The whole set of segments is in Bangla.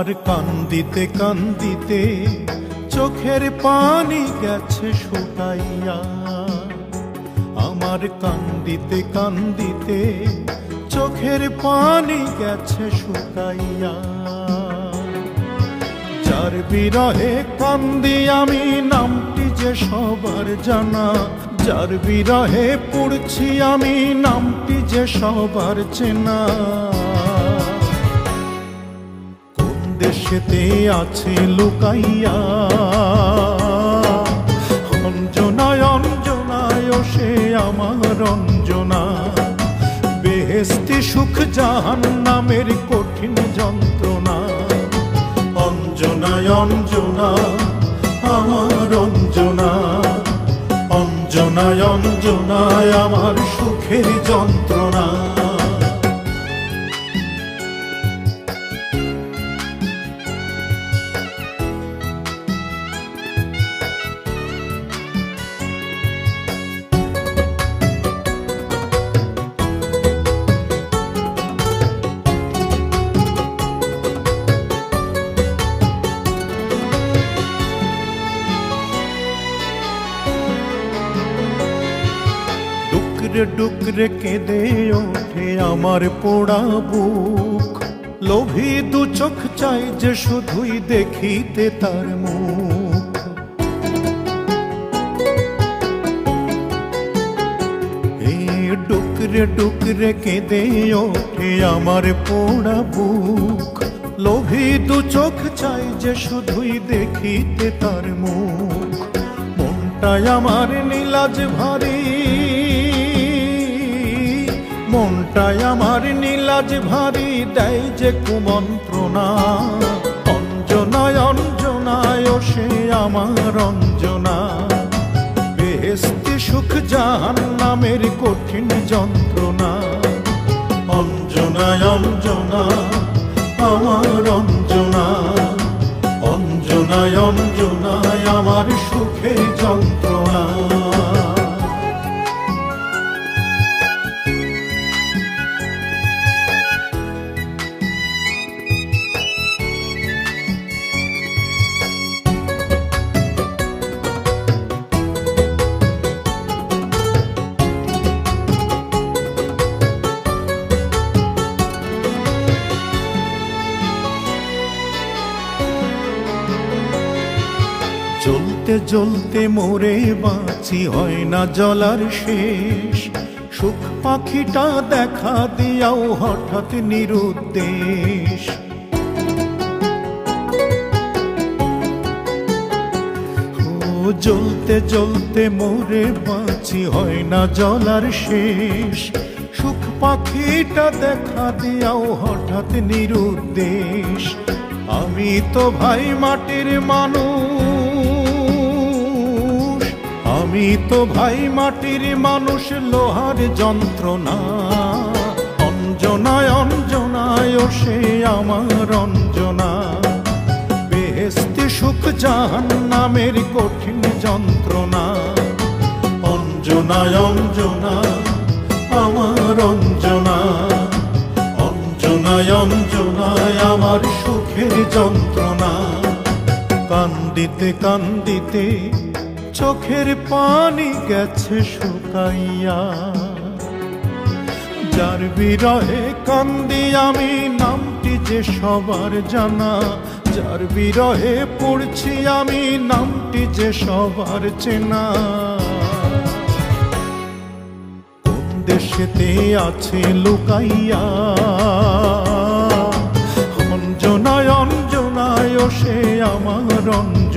আমার কান্দিতে কান্দিতে চোখের পানি গেছে শুকাইয়া। আমার কান্দিতে কান্দিতে চোখের পানি গেছে শুকাইয়া। যার বিরহে কান্দি আমি নামটি যে সবার জানা, যার বিরহে পড়ছি আমি নামটি যে সবার চেনা। দেশেতে আছে লুকাইয়া। অঞ্জনায় অঞ্জনায় সে আমার অঞ্জনা বেহেস্তি সুখ জাহান নামের কঠিন যন্ত্রণা। অঞ্জনায় অঞ্জনা, আমার অঞ্জনা অঞ্জনায় অঞ্জনায় আমার সুখের যন্ত্রণা। ডুকরে কেঁদে ওঠে আমার পোড়া বুক। লোভী দু চোখ চাই যে শুধুই দেখিতে তার মুখ। ডুকরে ডুকরে কেঁদে ওঠে আমার পোড়া বুক। লোভী দু চোখ চাই যে শুধুই দেখিতে তার মুখ। মনটাই আমার নীলাজ ভারী। মনটাই আমার নীলাজ ভারী দেয় যে কুমন্ত্রণা। অঞ্জনায় অঞ্জনায় সে আমার অঞ্জনা। বেহেস্তি সুখ জাহান নামের কঠিন যন্ত্রণা। অঞ্জনায় অঞ্জনা, আমার অঞ্জনা। অঞ্জনায় অঞ্জনায় আমার সুখের যন্ত্রণা। জ্বলতে জ্বলতে মোরে বাঁচি হয় না জলার শেষ। সুখ পাখিটা দেখা দিয়াও হঠাৎ নিরুদ্দেশ। জ্বলতে জ্বলতে মোরে বাঁচি হয় না জলার শেষ। সুখ পাখিটা দেখা দিয়াও হঠাৎ নিরুদ্দেশ। আমি তো ভাই মাটির মানুষ আমি তো ভাই মাটির মানুষ, লোহার যন্ত্রণা। অঞ্জনায় অঞ্জনায় সে আমার অঞ্জনা। বেহেস্তি সুখ জাহান নামের কঠিন যন্ত্রণা। অঞ্জনায় অঞ্জনা, আমার অঞ্জনা। অঞ্জনায় অঞ্জনায় আমার সুখের যন্ত্রণা। কান্দিতে কান্দিতে চোখের পানি গেছে শুকাইয়া। যার বিরহে কান্দি আমি, নামটি যে সবার জানা। যার বিরহে পড়ছি আমি, নামটি যে সবার চেনা। দেশেতে আছে লুকাইয়া? অঞ্জনায় অঞ্জনায় সে আমার অঞ্জনা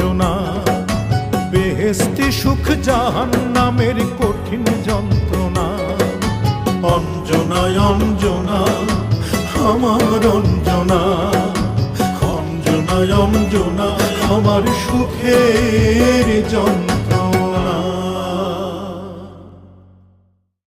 বেহেস্তি সুখ জাহান নামের কঠিন যন্ত্রণা। অঞ্জনা অঞ্জনা, আমার অঞ্জনা। অঞ্জনা অঞ্জনা, আমার সুখের যন্ত্রণা।